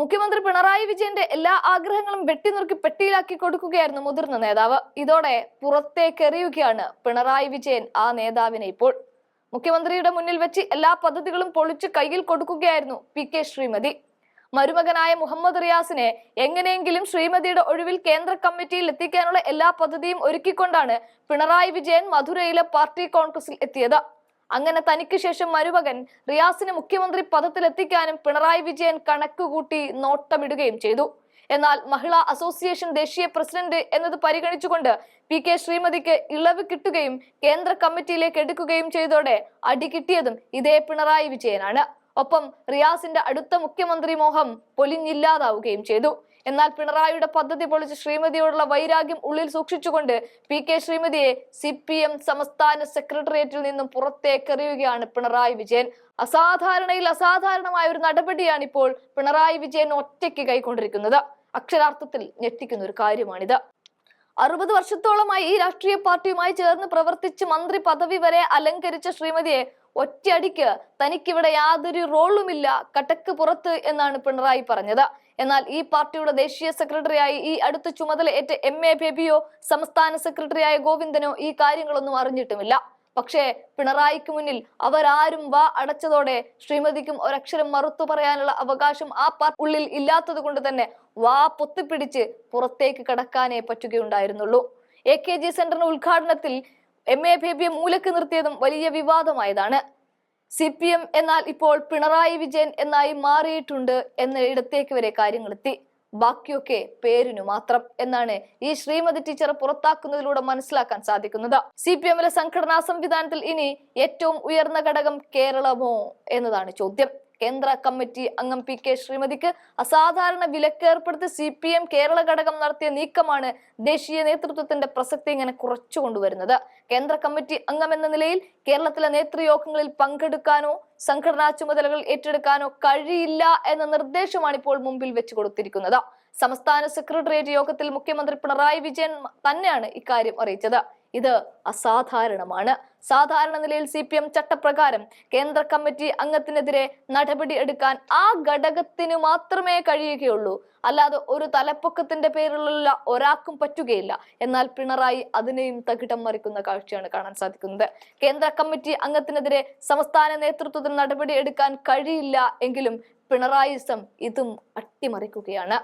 മുഖ്യമന്ത്രി പിണറായി വിജയന്റെ എല്ലാ ആഗ്രഹങ്ങളും വെട്ടിനുറുക്കി പെട്ടിയിലാക്കി കൊടുക്കുകയായിരുന്നു മുതിർന്ന നേതാവ്. ഇതോടെ പുറത്തേക്കെറിയുകയാണ് പിണറായി വിജയൻ ആ നേതാവിനെ ഇപ്പോൾ. മുഖ്യമന്ത്രിയുടെ മുന്നിൽ വെച്ച് എല്ലാ പദ്ധതികളും പൊളിച്ച് കയ്യിൽ കൊടുക്കുകയായിരുന്നു പി കെ ശ്രീമതി. മരുമകനായ മുഹമ്മദ് റിയാസിനെ എങ്ങനെയെങ്കിലും ശ്രീമതിയുടെ ഒഴിവിൽ കേന്ദ്ര കമ്മിറ്റിയിൽ എത്തിക്കാനുള്ള എല്ലാ പദ്ധതിയും ഒരുക്കിക്കൊണ്ടാണ് പിണറായി വിജയൻ മധുരയിലെ പാർട്ടി കോൺഗ്രസിൽ എത്തിയത്. അങ്ങനെ തനിക്ക് ശേഷം മരുമകൻ റിയാസിനെ മുഖ്യമന്ത്രി പദത്തിലെത്തിക്കാനും പിണറായി വിജയൻ കണക്കുകൂട്ടി നോട്ടമിടുകയും ചെയ്തു. എന്നാൽ മഹിളാ അസോസിയേഷൻ ദേശീയ പ്രസിഡന്റ് എന്നത് പരിഗണിച്ചുകൊണ്ട് പി കെ ശ്രീമതിക്ക് ഇളവ് കിട്ടുകയും കേന്ദ്ര കമ്മിറ്റിയിലേക്ക് എടുക്കുകയും ചെയ്തോടെ അടി കിട്ടിയതും ഇതേ പിണറായി വിജയനാണ്. ഒപ്പം റിയാസിന്റെ അടുത്ത മുഖ്യമന്ത്രി മോഹം പൊലിഞ്ഞില്ലാതാവുകയും ചെയ്തു. എന്നാൽ പിണറായിയുടെ പദ്ധതി പൊളിച്ച് ശ്രീമതിയോടുള്ള വൈരാഗ്യം ഉള്ളിൽ സൂക്ഷിച്ചുകൊണ്ട് പി കെ ശ്രീമതിയെ സി പി എം സംസ്ഥാന സെക്രട്ടേറിയറ്റിൽ നിന്നും പുറത്തേക്കെറിയുകയാണ് പിണറായി വിജയൻ. അസാധാരണയിൽ അസാധാരണമായ ഒരു നടപടിയാണ് ഇപ്പോൾ പിണറായി വിജയൻ ഒറ്റയ്ക്ക് കൈക്കൊണ്ടിരിക്കുന്നത്. അക്ഷരാർത്ഥത്തിൽ ഞെട്ടിക്കുന്ന ഒരു കാര്യമാണിത്. അറുപത് വർഷത്തോളമായി ഈ രാഷ്ട്രീയ പാർട്ടിയുമായി ചേർന്ന് പ്രവർത്തിച്ച് മന്ത്രി പദവി വരെ അലങ്കരിച്ച ശ്രീമതിയെ ഒറ്റയടിക്ക് തനിക്കിവിടെ യാതൊരു റോളുമില്ല കട്ടക്ക് പുറത്ത് എന്നാണ് പിണറായി പറഞ്ഞത്. എന്നാൽ ഈ പാർട്ടിയുടെ ദേശീയ സെക്രട്ടറിയായി ഈ അടുത്ത ഏറ്റ എം എ ബേബിയോ സംസ്ഥാന സെക്രട്ടറിയായ ഗോവിന്ദനോ ഈ കാര്യങ്ങളൊന്നും അറിഞ്ഞിട്ടുമില്ല. പക്ഷേ പിണറായിക്ക് മുന്നിൽ അവരാരും വാ അടച്ചതോടെ ശ്രീമതിക്കും ഒരക്ഷരം മറുത്തു പറയാനുള്ള അവകാശം ആ പാർട്ടി ഉള്ളിൽ ഇല്ലാത്തത് കൊണ്ട് തന്നെ വാ പൊത്തിപ്പിടിച്ച് പുറത്തേക്ക് കടക്കാനേ പറ്റുകയുണ്ടായിരുന്നുള്ളൂ. എ കെ ജി സെന്ററിന്റെ ഉദ്ഘാടനത്തിൽ എം എ ബേബിയെ മൂലക്ക് നിർത്തിയതും വലിയ വിവാദമായതാണ്. സി പി എം എന്നാൽ ഇപ്പോൾ പിണറായി വിജയൻ എന്നായി മാറിയിട്ടുണ്ട് എന്ന ഇടത്തേക്ക് വരെ കാര്യങ്ങൾ എത്തി ബാക്കിയൊക്കെ പേരിനു മാത്രം എന്നാണ് ഈ ശ്രീമതി ടീച്ചർ പുറത്താക്കുന്നതിലൂടെ മനസ്സിലാക്കാൻ സാധിക്കുന്നത്. സി പി എമ്മിലെ സംഘടനാ സംവിധാനത്തിൽ ഇനി ഏറ്റവും ഉയർന്ന ഘടകം കേരളമോ എന്നതാണ് ചോദ്യം. കേന്ദ്ര കമ്മിറ്റി അംഗം പി കെ ശ്രീമതിക്ക് അസാധാരണ വിലക്ക് ഏർപ്പെടുത്തി സി പി എം കേരള ഘടകം നടത്തിയ നീക്കമാണ് ദേശീയ നേതൃത്വത്തിന്റെ പ്രസക്തി ഇങ്ങനെ കുറച്ചു കൊണ്ടുവരുന്നത്. കേന്ദ്ര കമ്മിറ്റി അംഗം എന്ന നിലയിൽ കേരളത്തിലെ നേതൃയോഗങ്ങളിൽ പങ്കെടുക്കാനോ സംഘടനാ ചുമതലകൾ ഏറ്റെടുക്കാനോ കഴിയില്ല എന്ന നിർദ്ദേശമാണ് ഇപ്പോൾ മുമ്പിൽ വെച്ച് കൊടുത്തിരിക്കുന്നത്. സംസ്ഥാന സെക്രട്ടേറിയറ്റ് യോഗത്തിൽ മുഖ്യമന്ത്രി പിണറായി വിജയൻ തന്നെയാണ് ഇക്കാര്യം അറിയിച്ചത്. ഇത് അസാധാരണമാണ്. സാധാരണ നിലയിൽ സി പി എം ചട്ടപ്രകാരം കേന്ദ്ര കമ്മിറ്റി അംഗത്തിനെതിരെ നടപടി എടുക്കാൻ ആ ഘടകത്തിന് മാത്രമേ കഴിയുകയുള്ളൂ. അല്ലാതെ ഒരു തലപ്പൊക്കത്തിന്റെ പേരിലുള്ള ഒരാൾക്കും പറ്റുകയില്ല. എന്നാൽ പിണറായി അതിനെയും തകിടം മറിക്കുന്ന കാഴ്ചയാണ് കാണാൻ സാധിക്കുന്നത്. കേന്ദ്ര കമ്മിറ്റി അംഗത്തിനെതിരെ സംസ്ഥാന നേതൃത്വത്തിന് നടപടി എടുക്കാൻ കഴിയില്ല എങ്കിലും പിണറായിസം ഇതും അട്ടിമറിക്കുകയാണ്.